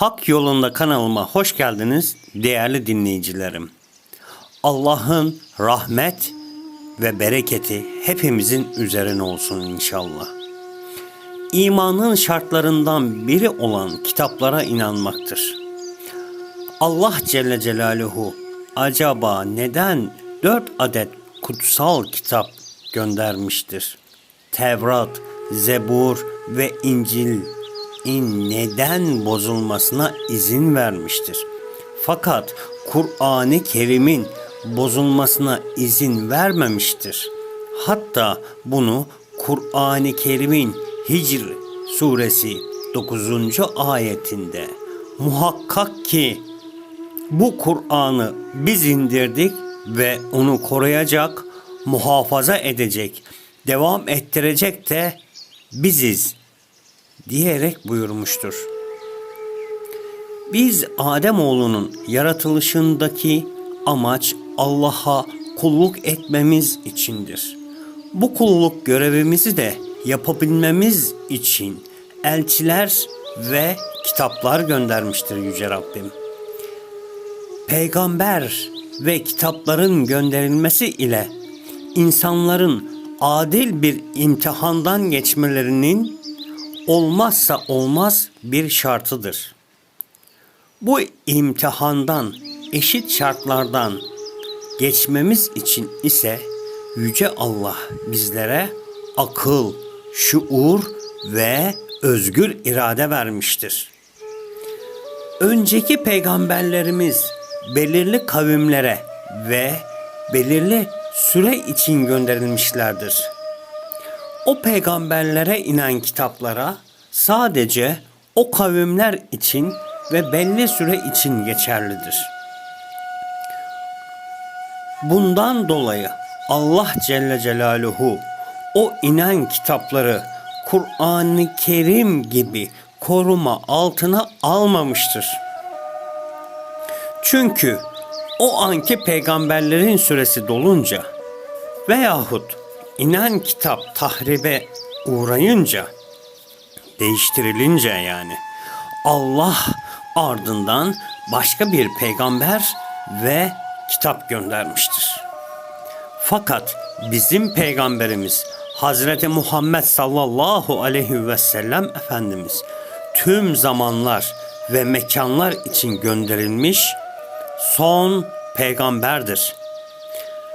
Hak yolunda kanalıma hoş geldiniz değerli dinleyicilerim. Allah'ın rahmet ve bereketi hepimizin üzerine olsun inşallah. İmanın şartlarından biri olan kitaplara inanmaktır. Allah Celle Celaluhu acaba neden dört adet kutsal kitap göndermiştir? Tevrat, Zebur ve İncil in neden bozulmasına izin vermiştir? Fakat Kur'an-ı Kerim'in bozulmasına izin vermemiştir. Hatta bunu Kur'an-ı Kerim'in Hicr suresi 9. ayetinde muhakkak ki bu Kur'an'ı biz indirdik ve onu koruyacak, muhafaza edecek, devam ettirecek de biziz diyerek buyurmuştur. Biz Ademoğlunun yaratılışındaki amaç Allah'a kulluk etmemiz içindir. Bu kulluk görevimizi de yapabilmemiz için elçiler ve kitaplar göndermiştir Yüce Rabbim. Peygamber ve kitapların gönderilmesi ile insanların adil bir imtihandan geçmelerinin olmazsa olmaz bir şartıdır. Bu imtihandan eşit şartlardan geçmemiz için ise yüce Allah bizlere akıl, şuur ve özgür irade vermiştir. Önceki peygamberlerimiz belirli kavimlere ve belirli süre için gönderilmişlerdir. O peygamberlere inen kitaplara sadece o kavimler için ve belli süre için geçerlidir. Bundan dolayı Allah Celle Celaluhu o inen kitapları Kur'an-ı Kerim gibi koruma altına almamıştır. Çünkü o anki peygamberlerin süresi dolunca veyahut inen kitap tahribe uğrayınca değiştirilince yani Allah ardından başka bir peygamber ve kitap göndermiştir. Fakat bizim peygamberimiz Hazreti Muhammed sallallahu aleyhi ve sellem Efendimiz tüm zamanlar ve mekanlar için gönderilmiş son peygamberdir.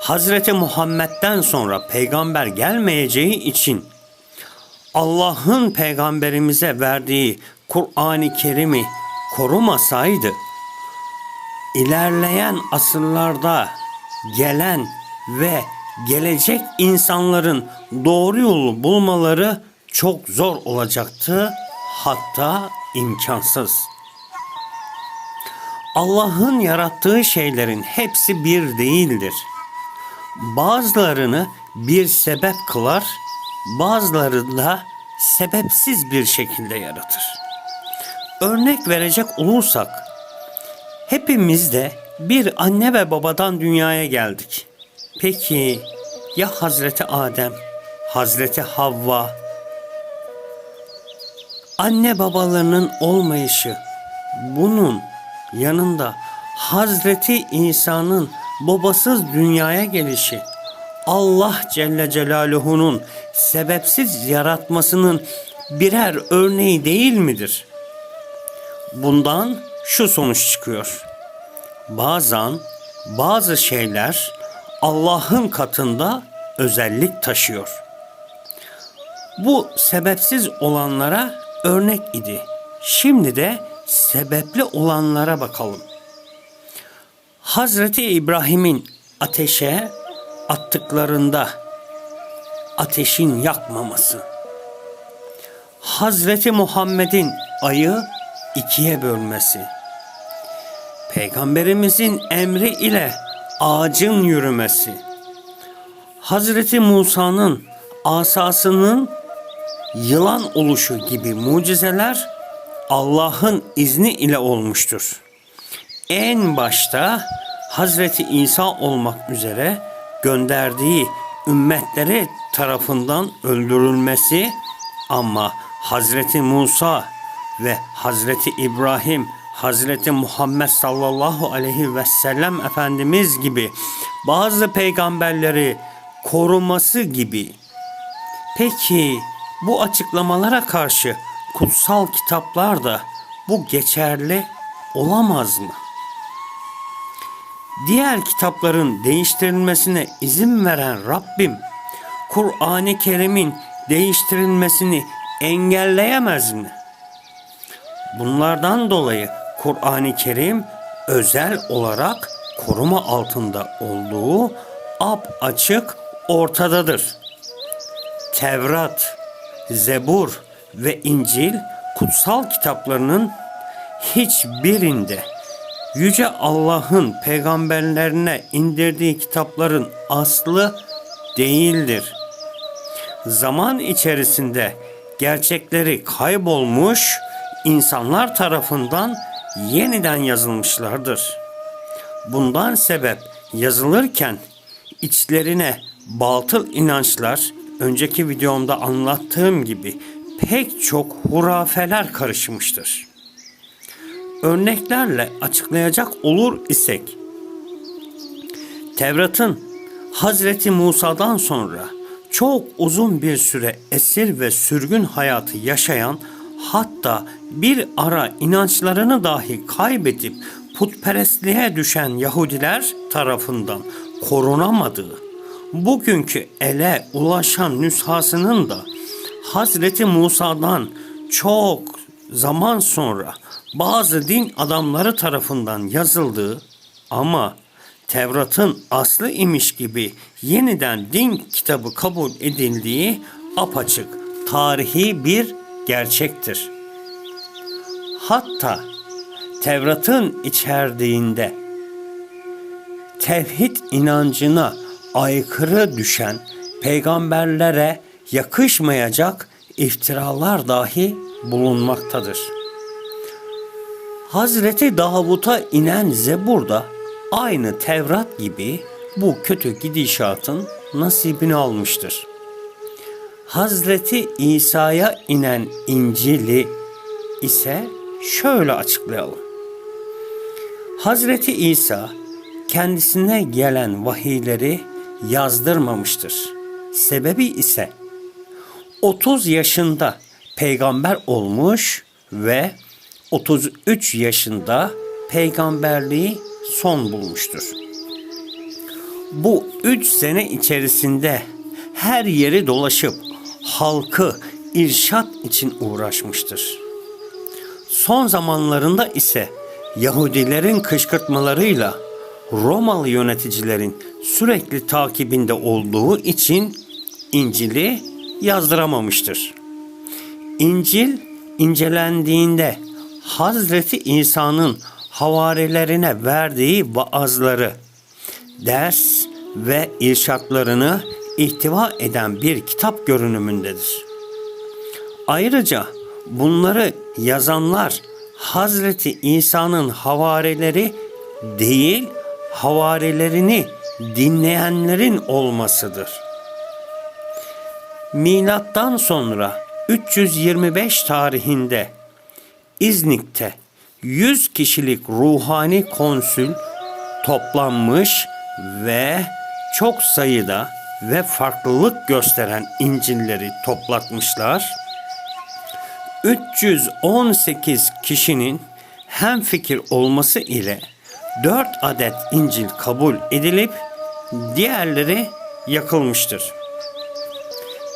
Hazreti Muhammed'den sonra peygamber gelmeyeceği için Allah'ın peygamberimize verdiği Kur'an-ı Kerim'i korumasaydı ilerleyen asırlarda gelen ve gelecek insanların doğru yolu bulmaları çok zor olacaktı hatta imkansız. Allah'ın yarattığı şeylerin hepsi bir değildir. Bazılarını bir sebep kılar, bazıları da sebepsiz bir şekilde yaratır. Örnek verecek olursak, hepimiz de bir anne ve babadan dünyaya geldik. Peki ya Hazreti Adem, Hazreti Havva? Anne babalarının olmayışı bunun yanında Hazreti İsa'nın babasız dünyaya gelişi Allah Celle Celaluhu'nun sebepsiz yaratmasının birer örneği değil midir? Bundan şu sonuç çıkıyor. Bazen bazı şeyler Allah'ın katında özellik taşıyor. Bu sebepsiz olanlara örnek idi. Şimdi de sebepli olanlara bakalım. Hazreti İbrahim'in ateşe attıklarında ateşin yakmaması. Hazreti Muhammed'in ayı ikiye bölmesi. Peygamberimizin emri ile ağacın yürümesi. Hazreti Musa'nın asasının yılan oluşu gibi mucizeler Allah'ın izni ile olmuştur. En başta Hazreti İsa olmak üzere gönderdiği ümmetleri tarafından öldürülmesi ama Hazreti Musa ve Hazreti İbrahim, Hazreti Muhammed sallallahu aleyhi ve sellem Efendimiz gibi bazı peygamberleri koruması gibi. Peki bu açıklamalara karşı kutsal kitaplar da bu geçerli olamaz mı? Diğer kitapların değiştirilmesine izin veren Rabbim, Kur'an-ı Kerim'in değiştirilmesini engelleyemez mi? Bunlardan dolayı Kur'an-ı Kerim özel olarak koruma altında olduğu ap açık ortadadır. Tevrat, Zebur ve İncil kutsal kitaplarının hiçbirinde Yüce Allah'ın peygamberlerine indirdiği kitapların aslı değildir. Zaman içerisinde gerçekleri kaybolmuş, insanlar tarafından yeniden yazılmışlardır. Bundan sebep yazılırken içlerine batıl inançlar, önceki videomda anlattığım gibi pek çok hurafeler karışmıştır. Örneklerle açıklayacak olur isek, Tevrat'ın Hazreti Musa'dan sonra çok uzun bir süre esir ve sürgün hayatı yaşayan hatta bir ara inançlarını dahi kaybedip putperestliğe düşen Yahudiler tarafından korunamadığı, bugünkü ele ulaşan nüshasının da Hazreti Musa'dan çok zaman sonra bazı din adamları tarafından yazıldığı ama Tevrat'ın aslı imiş gibi yeniden din kitabı kabul edildiği apaçık tarihi bir gerçektir. Hatta Tevrat'ın içerdiğinde tevhid inancına aykırı düşen peygamberlere yakışmayacak iftiralar dahi bulunmaktadır. Hazreti Davut'a inen Zebur da aynı Tevrat gibi bu kötü gidişatın nasibini almıştır. Hazreti İsa'ya inen İncil'i ise şöyle açıklayalım. Hazreti İsa kendisine gelen vahiyleri yazdırmamıştır. Sebebi ise 30 yaşında peygamber olmuş ve 33 yaşında peygamberliği son bulmuştur. Bu 3 sene içerisinde her yeri dolaşıp halkı irşat için uğraşmıştır. Son zamanlarında ise Yahudilerin kışkırtmalarıyla Romalı yöneticilerin sürekli takibinde olduğu için İncil'i yazdıramamıştır. İncil incelendiğinde Hazreti İsa'nın havarilerine verdiği vaazları, ders ve irşatlarını ihtiva eden bir kitap görünümündedir. Ayrıca bunları yazanlar Hazreti İsa'nın havarileri değil, havarilerini dinleyenlerin olmasıdır. Milattan sonra 325 tarihinde İznik'te 100 kişilik ruhani konsül toplanmış ve çok sayıda ve farklılık gösteren İncil'leri toplatmışlar. 318 kişinin hem fikir olması ile 4 adet İncil kabul edilip diğerleri yakılmıştır.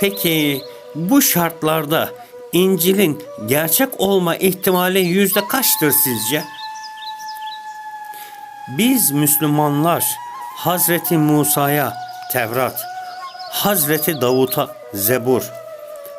Peki bu şartlarda İncil'in gerçek olma ihtimali yüzde kaçtır sizce? Biz Müslümanlar Hazreti Musa'ya Tevrat, Hazreti Davut'a Zebur,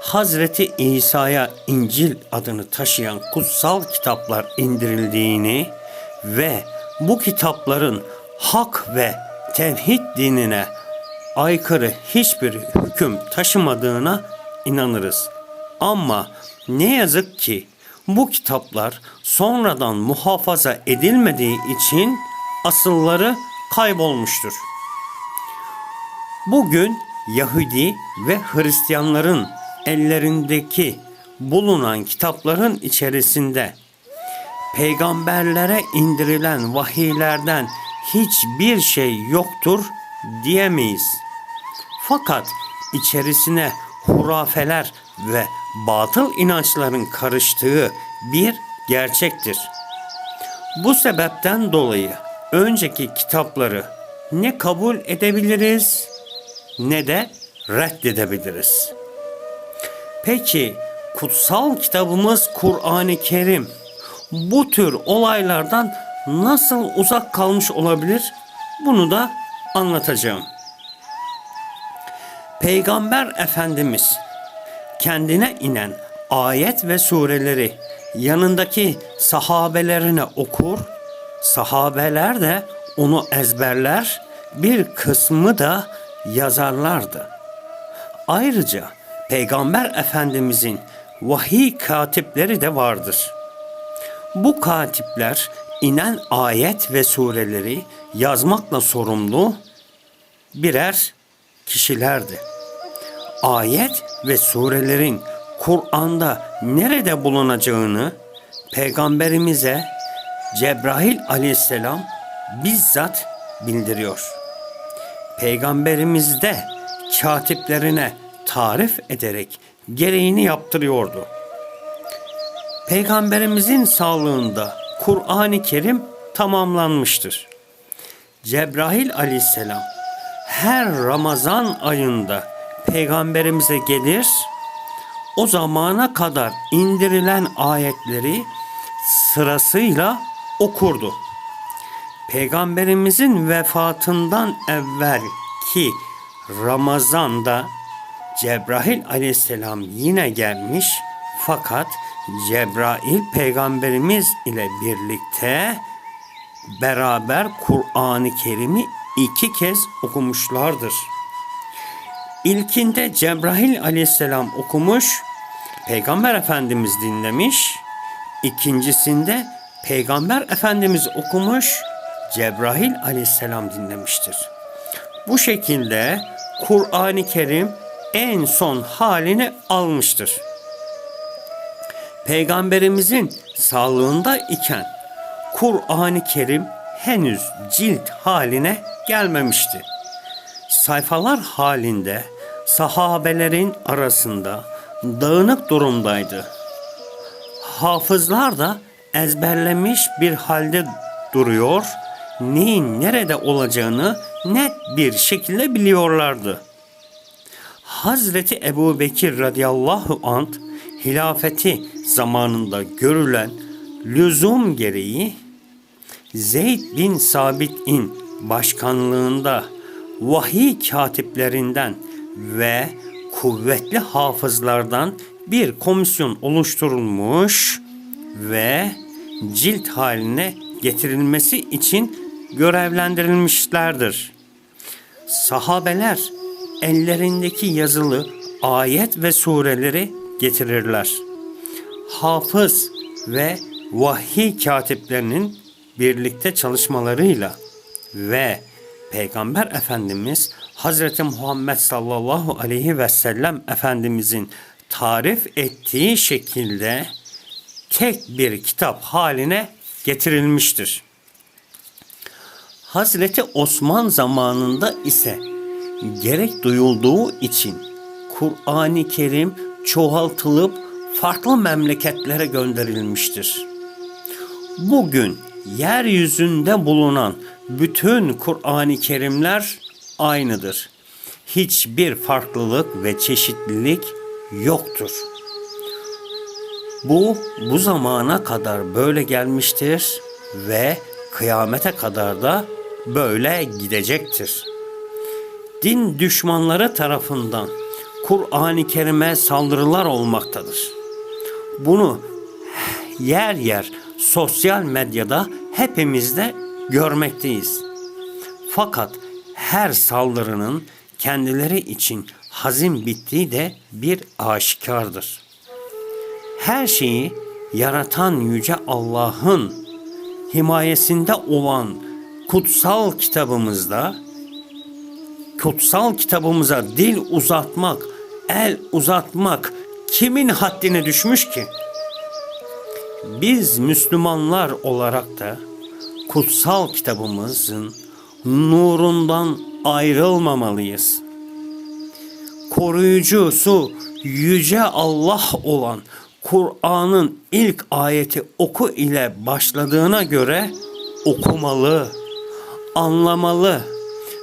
Hazreti İsa'ya İncil adını taşıyan kutsal kitaplar indirildiğini ve bu kitapların hak ve tevhid dinine aykırı hiçbir hüküm taşımadığına inanırız. Ama ne yazık ki bu kitaplar sonradan muhafaza edilmediği için asılları kaybolmuştur. Bugün Yahudi ve Hristiyanların ellerindeki bulunan kitapların içerisinde peygamberlere indirilen vahiylerden hiçbir şey yoktur diyemeyiz. Fakat içerisine hurafeler ve batıl inançların karıştığı bir gerçektir. Bu sebepten dolayı önceki kitapları ne kabul edebiliriz ne de reddedebiliriz. Peki kutsal kitabımız Kur'an-ı Kerim bu tür olaylardan nasıl uzak kalmış olabilir? Bunu da anlatacağım. Peygamber Efendimiz kendine inen ayet ve sureleri yanındaki sahabelerine okur, sahabeler de onu ezberler, bir kısmı da yazarlardı. Ayrıca Peygamber Efendimizin vahiy katipleri de vardır. Bu katipler inen ayet ve sureleri yazmakla sorumlu birer kişilerdi. Ayet ve surelerin Kur'an'da nerede bulunacağını peygamberimize Cebrail aleyhisselam bizzat bildiriyor. Peygamberimiz de katiplerine tarif ederek gereğini yaptırıyordu. Peygamberimizin sağlığında Kur'an-ı Kerim tamamlanmıştır. Cebrail aleyhisselam her Ramazan ayında peygamberimize gelir, o zamana kadar indirilen ayetleri sırasıyla okurdu. Peygamberimizin vefatından evvelki Ramazan'da Cebrail aleyhisselam yine gelmiş fakat Cebrail peygamberimiz ile birlikte beraber Kur'an-ı Kerim'i iki kez okumuşlardır. İlkinde Cebrail aleyhisselam okumuş, Peygamber Efendimiz dinlemiş. İkincisinde Peygamber Efendimiz okumuş, Cebrail aleyhisselam dinlemiştir. Bu şekilde Kur'an-ı Kerim en son halini almıştır. Peygamberimizin sağlığında iken Kur'an-ı Kerim henüz cilt haline gelmemişti. Sayfalar halinde sahabelerin arasında dağınık durumdaydı. Hafızlar da ezberlemiş bir halde duruyor, neyin nerede olacağını net bir şekilde biliyorlardı. Hazreti Ebu Bekir radıyallahu anh hilafeti zamanında görülen lüzum gereği Zeyd bin Sabit'in başkanlığında vahiy katiplerinden ve kuvvetli hafızlardan bir komisyon oluşturulmuş ve cilt haline getirilmesi için görevlendirilmişlerdir. Sahabeler ellerindeki yazılı ayet ve sureleri getirirler. Hafız ve vahiy katiplerinin birlikte çalışmalarıyla ve Peygamber Efendimiz Hazreti Muhammed sallallahu aleyhi ve sellem Efendimizin tarif ettiği şekilde tek bir kitap haline getirilmiştir. Hazreti Osman zamanında ise gerek duyulduğu için Kur'an-ı Kerim çoğaltılıp farklı memleketlere gönderilmiştir. Bugün yeryüzünde bulunan bütün Kur'an-ı Kerimler aynıdır. Hiçbir farklılık ve çeşitlilik yoktur. Bu bu zamana kadar böyle gelmiştir ve kıyamete kadar da böyle gidecektir. Din düşmanları tarafından Kur'an-ı Kerim'e saldırılar olmaktadır. Bunu yer yer sosyal medyada hepimiz de görmekteyiz. Fakat her saldırının kendileri için hazin bittiği de bir aşikardır. Her şeyi yaratan yüce Allah'ın himayesinde olan kutsal kitabımızda kutsal kitabımıza dil uzatmak, el uzatmak kimin haddine düşmüş ki? Biz Müslümanlar olarak da kutsal kitabımızın nurundan ayrılmamalıyız. Koruyucusu yüce Allah olan Kur'an'ın ilk ayeti oku ile başladığına göre okumalı, anlamalı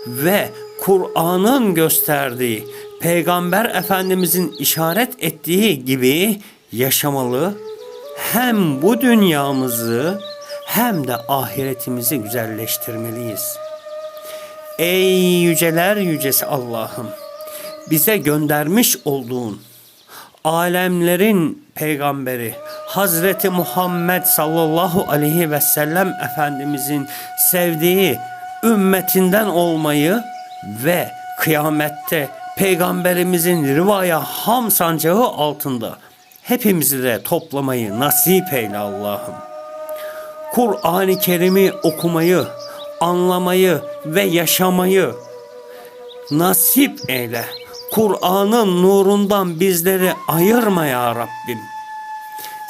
ve Kur'an'ın gösterdiği, Peygamber Efendimizin işaret ettiği gibi yaşamalı. Hem bu dünyamızı hem de ahiretimizi güzelleştirmeliyiz. Ey yüceler yücesi Allah'ım, bize göndermiş olduğun alemlerin peygamberi Hazreti Muhammed sallallahu aleyhi ve sellem Efendimizin sevdiği ümmetinden olmayı ve kıyamette peygamberimizin rivaya ham sancağı altında hepimizi de toplamayı nasip eyle Allah'ım. Kur'an-ı Kerim'i okumayı, anlamayı ve yaşamayı nasip eyle. Kur'an'ın nurundan bizleri ayırma ya Rabbim.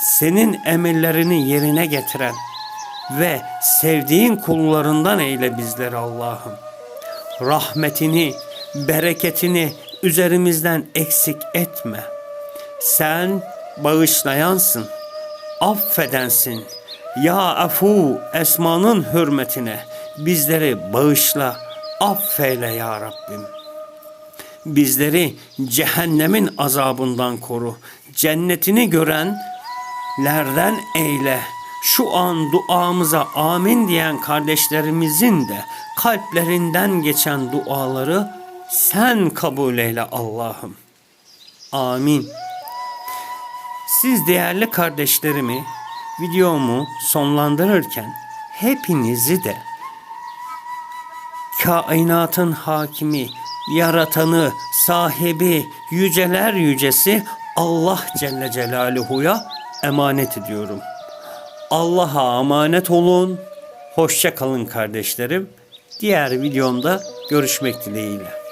Senin emirlerini yerine getiren ve sevdiğin kullarından eyle bizleri Allah'ım. Rahmetini, bereketini üzerimizden eksik etme. Sen bağışlayansın, affedensin. Ya Afu esmanın hürmetine bizleri bağışla, affeyle ya Rabbim. Bizleri cehennemin azabından koru. Cennetini görenlerden eyle. Şu an duamıza amin diyen kardeşlerimizin de kalplerinden geçen duaları sen kabul eyle Allah'ım. Amin. Siz değerli kardeşlerimi videomu sonlandırırken hepinizi de kainatın hakimi, yaratanı, sahibi, yüceler yücesi Allah Celle Celaluhu'ya emanet ediyorum. Allah'a emanet olun. Hoşça kalın kardeşlerim. Diğer videomda görüşmek dileğiyle.